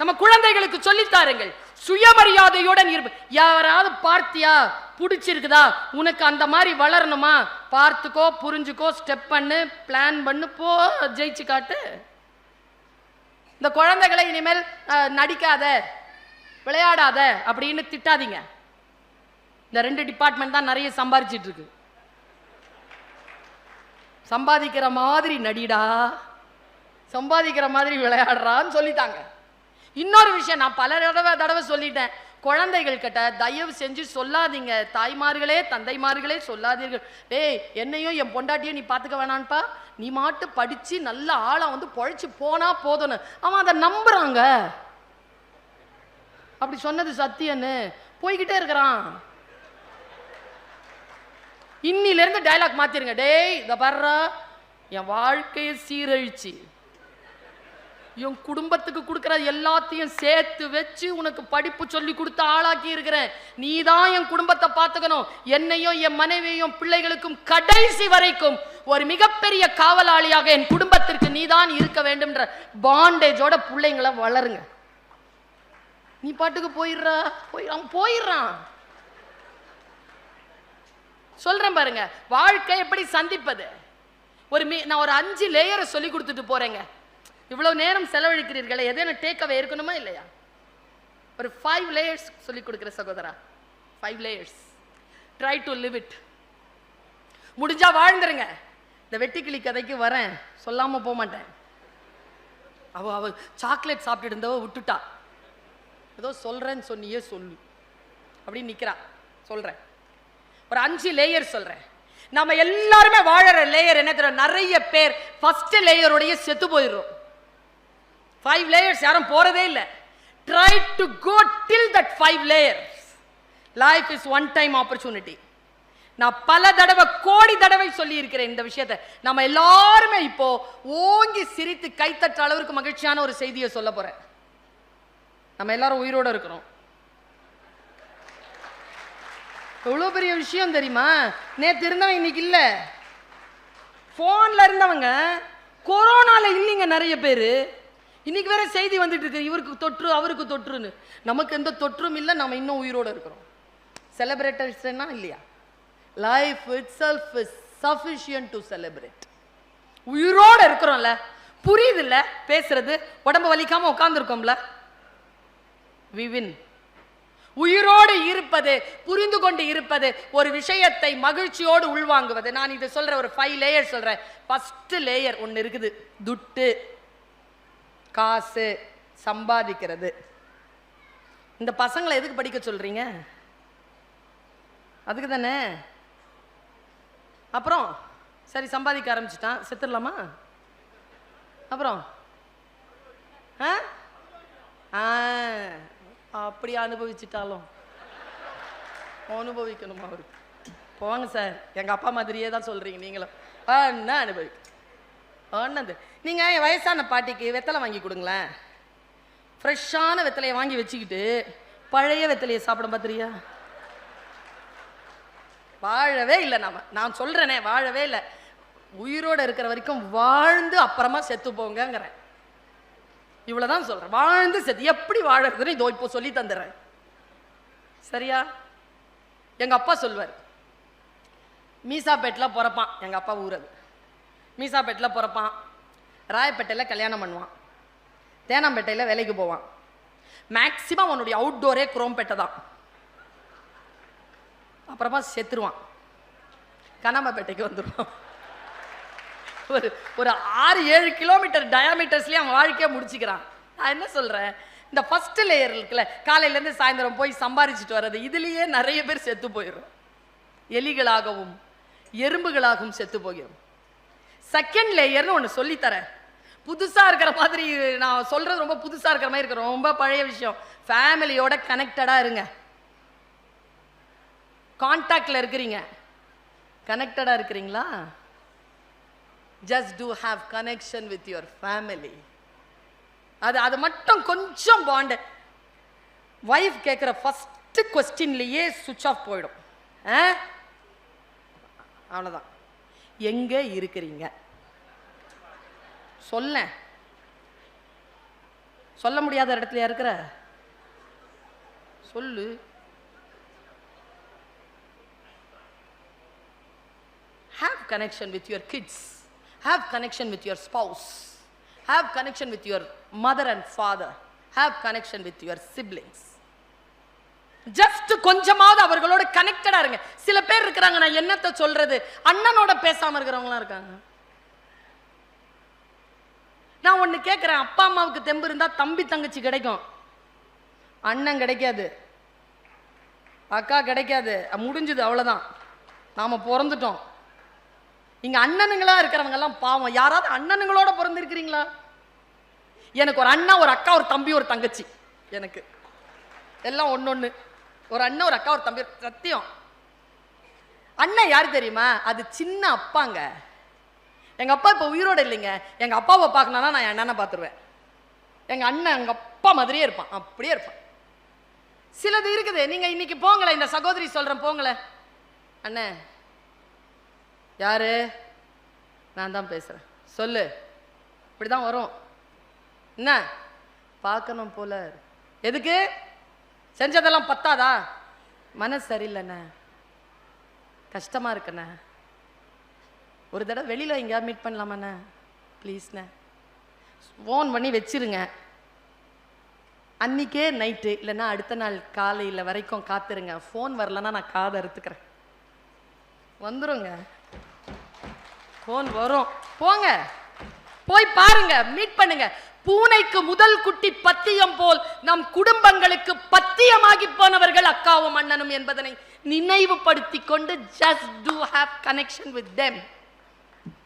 நம்ம குழந்தைகளுக்கு சொல்லித்தாருங்கள் சுயமரியாதையுடன் இருப்பு யாராவது பார்த்தியா? பிடிச்சிருக்குதா? உனக்கு அந்த மாதிரி வளரணுமா? பார்த்துக்கோ புரிஞ்சுக்கோ ஸ்டெப் பண்ணு பிளான் பண்ணு போ ஜெயிச்சு காட்டு. இந்த குழந்தைகளை இனிமேல் நடிக்காத விளையாடாத அப்படின்னு திட்டாதீங்க. இந்த ரெண்டு டிபார்ட்மெண்ட் தான் நிறைய சம்பாரிச்சிட்டு இருக்கு சம்பாதிக்கிற மாதிரி நடிடா. சம்பாதிக்கிற மாதிரி விளையாடுறான்னு சொல்லிட்டாங்க. இன்னொரு விஷயம் நான் பல தடவை தடவை சொல்லிட்டேன். குழந்தைகள் கிட்ட தயவு செஞ்சு சொல்லாதீங்க. தாய்மார்களே தந்தைமார்களே சொல்லாதீர்கள். டேய் என்னையும் என் பொண்டாட்டியும் நீ பார்த்துக்க வேணான்ப்பா நீ மாட்டு படித்து நல்ல ஆளாக வந்து பொழைச்சி போனா போதும்னு. அவன் அதை நம்புறாங்க. அப்படி சொன்னது சத்தியன்னு. போய்கிட்டே இருக்கிறான். இன்னிலேருந்து டைலாக் டயலாக் மாத்திருங்க. டேய் இதை பாருடா. என் வாழ்க்கையை சீரழிச்சு. என் குடும்பத்துக்கு கொடுக்குற எல்லாத்தையும் சேர்த்து வச்சு உனக்கு படிப்பு சொல்லி கொடுத்து ஆளாக்கி இருக்கிறேன். நீ தான் என் குடும்பத்தை பார்த்துக்கணும். என்னையும் என் மனைவியையும் பிள்ளைகளுக்கும் கடைசி வரைக்கும் ஒரு மிகப்பெரிய காவலாளியாக என் குடும்பத்திற்கு நீதான் இருக்க வேண்டும்ன்ற பாண்டேஜோட பிள்ளைங்களை வளருங்க. நீ பாட்டுக்கு போயிடுறா. போய் அவன் போயிடுறான். சொல்றேன் பாருங்க வாழ்க்கை எப்படி சந்திப்பது? ஒரு மீ நான் ஒரு அஞ்சு லேயரை சொல்லி கொடுத்துட்டு போறேங்க. இவ்வளவு நேரம் செலவழிக்கிறீர்களே எதேனும் டேக் அவே இருக்கணுமா இல்லையா? ஒரு ஃபைவ் லேயர்ஸ் சொல்லி கொடுக்குற சகோதரா. Five layers try to live it முடிஞ்சா வாழ்ந்துருங்க. இந்த வெட்டிக்கிளி கதைக்கு வரேன். சொல்லாம போக மாட்டேன். அவ அவ சாக்லேட் சாப்பிட்டு இருந்தவ விட்டுட்டா. ஏதோ சொல்றேன்னு சொன்னியே சொல்லு. அப்படின்னு நிக்கிறா. சொல்றேன். ஒரு அஞ்சு லேயர் சொல்றேன். நம்ம எல்லாருமே வாழற லேயர் என்ன தெரியும்? நிறைய பேர் ஃபர்ஸ்ட் லேயருடைய செத்து போயிடுறோம். ஃபைவ் லேயர்ஸ் யாரும் போகிறதே இல்லை. Try to go till that five layers life is one time opportunity நான் பல தடவை கோடி தடவை சொல்லியிருக்கிறேன் இந்த விஷயத்தை. நம்ம எல்லாருமே இப்போ ஓங்கி சிரித்து கைத்தட்ட அளவுக்கு மகிழ்ச்சியான ஒரு செய்தியை சொல்ல போகிறேன் நம்ம எல்லாரும் உயிரோட இருக்கிறோம். எவ்வளோ பெரிய விஷயம் தெரியுமா? நேற்று இருந்தவன் இன்னைக்கு இல்லை. ஃபோனில் இருந்தவங்க கொரோனாவில் இல்லைங்க நிறைய பேர். இன்னைக்கு வேற செய்தி வந்துட்டு இருக்கு. இவருக்கு தொற்று அவருக்கு தொற்றுன்னு. நமக்கு எந்த தொற்றும் இல்லை நம்ம இன்னும் உயிரோட இருக்கிறோம். செலிப்ரேட்டர்ஸ்னா இல்லையா? Life itself is sufficient to celebrate உயிரோட இருக்கிறோம்ல. புரியுதுல்ல? பேசுறது உடம்பு வலிக்காம உட்காந்துருக்கோம்ல வி வின் உயிரோடு இருப்பது புரிந்து கொண்டு இருப்பது ஒரு விஷயத்தை மகிழ்ச்சியோடு உள்வாங்குவது. நான் இது சொல்ற ஒரு ஃபைவ் லேயர் சொல்றேன். ஃபர்ஸ்ட் லேயர் ஒன்று இருக்குது. துட்டு. காசு சம்பாதிக்கிறது. இந்த பசங்களை எதுக்கு படிக்க சொல்கிறீங்க அதுக்கு தானே? அப்புறம் சரி சம்பாதிக்க ஆரம்பிச்சிட்டான். செத்துடலாமா? அப்புறம்? ஆ? ஆ அப்படி அனுபவிச்சிட்டாலும். அனுபவிக்கணுமா அவருக்கு? போங்க சார். எங்கள் அப்பா மாதிரியே தான் சொல்கிறீங்க நீங்களும். ஆ என்ன அனுபவி ஆனது நீங்கள் என் வயசான பாட்டிக்கு வெத்தலை வாங்கி கொடுங்களேன். ஃப்ரெஷ்ஷான வெத்தலையை வாங்கி வச்சுக்கிட்டு பழைய வெத்தலையை சாப்பிட பார்த்துறியா வாழவே இல்லை நாம். நான் சொல்கிறேனே வாழவே இல்லை. உயிரோட இருக்கிற வரைக்கும் வாழ்ந்து அப்புறமா செத்து போங்கங்கிறேன். இவ்வளோதான் சொல்கிறேன் வாழ்ந்து செத்து எப்படி வாழறதுன்னு இதோ இப்போ சொல்லி தந்துடுறேன். சரியா? எங்கள் அப்பா சொல்வார். மீசாப்பேட்டில் பிறப்பான். எங்கள் அப்பா ஊர் அது. மீசாப்பேட்டில் பிறப்பான். ராயப்பேட்டையில் கல்யாணம் பண்ணுவான். தேனாம்பேட்டையில் வேலைக்கு போவான். மேக்சிமம் அவனுடைய அவுட்டோரே குரோம்பேட்டை தான். அப்புறமா செத்துருவான். கனமப்பேட்டைக்கு வந்துடுவான் ஒரு ஒரு ஆறு ஏழு கிலோமீட்டர் டயாமீட்டர்ஸ்லேயே அவன் வாழ்க்கையை முடிச்சுக்கிறான். நான் என்ன சொல்கிறேன் இந்த ஃபஸ்ட்டு லேயர் இருக்குல்ல காலையிலேருந்து சாயந்தரம் போய் சம்பாரிச்சிட்டு வர்றது இதுலேயே நிறைய பேர் செத்து போயிடும் எலிகளாகவும் எறும்புகளாகவும் செத்து போகிறோம் செகண்ட் லேயர்னு ஒன்று சொல்லித்தரேன். புதுசாக இருக்கிற மாதிரி நான் சொல்கிறது ரொம்ப புதுசாக இருக்கிற மாதிரி இருக்கு. ரொம்ப பழைய விஷயம். ஃபேமிலியோட கனெக்டடாக இருங்க. கான்டாக்டில் இருக்கிறீங்க. கனெக்டடாக இருக்கிறீங்களா? Just to have connection with your family அது அது மட்டும் கொஞ்சம் பாண்டு ஒய்ஃப் கேட்குற ஃபஸ்ட்டு கொஸ்டின்லேயே சுவிட்ச் ஆஃப் போயிடும். ஆ? அவ்வளோதான் எங்கே இருக்கிறீங்க சொல்ல சொல்ல முடியாத இடத்துல இருக்கிற சொல்லு have connection with your kids have connection with your spouse have connection with your mother and father have connection with your siblings just கொஞ்சமாவது அவர்களோட கனெக்டடா இருங்க. சில பேர் இருக்கிறாங்க நான் என்னத்தை சொல்றது? அண்ணனோட பேசாம இருக்கிறவங்களாம் இருக்காங்க. நான் ஒன்று கேட்கிறேன் அப்பா அம்மாவுக்கு தெம்பு இருந்தா தம்பி தங்கச்சி கிடைக்கும். அண்ணன் கிடைக்காது. அக்கா கிடைக்காது. முடிஞ்சது முடிஞ்சுது அவ்வளவுதான். நாம பிறந்துட்டோம். இங்க அண்ணனுங்களா இருக்கிறவங்க எல்லாம் பாவம். யாராவது அண்ணனுங்களோட பிறந்திருக்கிறீங்களா? எனக்கு ஒரு அண்ணா ஒரு அக்கா ஒரு தம்பி ஒரு தங்கச்சி. எனக்கு. எல்லாம் ஒண்ணொண்ணு. ஒரு அண்ணன் ஒரு அக்கா ஒரு தம்பி சத்தியம். அண்ணன் யார் தெரியுமா? அது சின்ன அப்பாங்க. எங்கள் அப்பா இப்போ உயிரோடு இல்லைங்க. எங்கள் அப்பாவை பார்க்கணுன்னா நான் என் அண்ணனை பார்த்துருவேன். எங்கள் அண்ணன் எங்கள் அப்பா மாதிரியே இருப்பான். அப்படியே இருப்பான். சிலது இருக்குது. நீங்கள் இன்னைக்கு போங்களேன். இந்த சகோதரி சொல்கிறேன் போங்களேன். அண்ணே யாரு? நான் தான் பேசுகிறேன் சொல்லு. இப்படிதான் வரும். என்ன? பார்க்கணும் போல. எதுக்கு? செஞ்சதெல்லாம் பத்தாதா? மனசு சரியில்லைண்ணே. கஷ்டமாக இருக்குண்ணே. ஒரு தடவை வெளியில் எங்கேயா மீட் பண்ணலாமாண்ணே? ப்ளீஸ்ண்ணே ஃபோன் பண்ணி வச்சிருங்க. அன்னிக்கே நைட்டு இல்லைன்னா அடுத்த நாள் காலையில் வரைக்கும் காத்துருங்க. ஃபோன் வரலன்னா நான் காதை அறுத்துக்கிறேன். வந்துருங்க. ஃபோன் வரும். போங்க. போய் பாருங்க. மீட் பண்ணுங்க. பூனைக்கு முதல் குட்டி பத்தியம் போல் நம் குடும்பங்களுக்கு பத்தியமாகி போனவர்கள் அக்காவும் அண்ணனும் என்பதனை நினைவுபடுத்திக் கொண்டு just to have connection with them